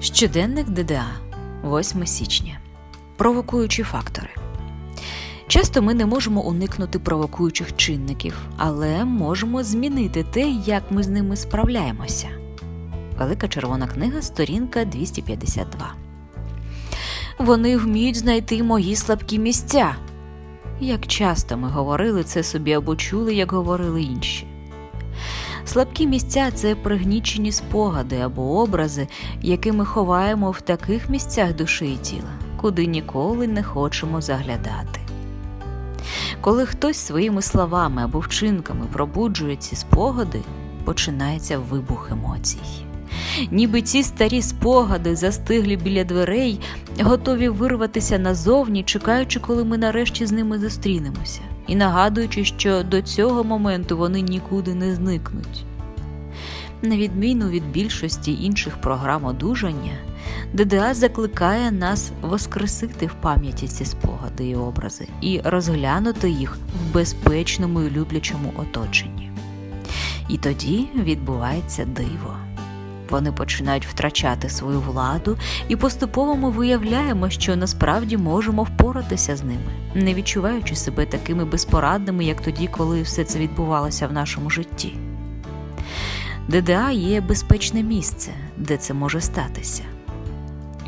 Щоденник ДДА, 8 січня. Провокуючі фактори. Часто ми не можемо уникнути провокуючих чинників, але можемо змінити те, як ми з ними справляємося. Велика червона книга, сторінка 252. Вони вміють знайти мої слабкі місця. Як часто ми говорили це собі або чули, як говорили інші. Слабкі місця це пригнічені спогади або образи, які ми ховаємо в таких місцях душі і тіла, куди ніколи не хочемо заглядати. Коли хтось своїми словами або вчинками пробуджує ці спогади, починається вибух емоцій. Ніби ці старі спогади застиглі біля дверей, готові вирватися назовні, чекаючи, коли ми нарешті з ними зустрінемося, і нагадуючи, що до цього моменту вони нікуди не зникнуть. На відміну від більшості інших програм одужання, ДДА закликає нас воскресити в пам'яті ці спогади і образи і розглянути їх в безпечному і люблячому оточенні. І тоді відбувається диво. Вони починають втрачати свою владу, і поступово ми виявляємо, що насправді можемо впоратися з ними, не відчуваючи себе такими безпорадними, як тоді, коли все це відбувалося в нашому житті. ДДА є безпечне місце, де це може статися.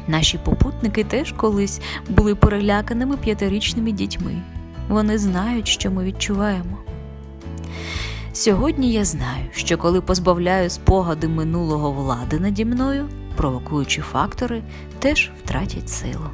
Наші попутники теж колись були переляканими п'ятирічними дітьми. Вони знають, що ми відчуваємо. Сьогодні я знаю, що коли позбавляю спогади минулого влади наді мною, провокуючі фактори теж втратять силу.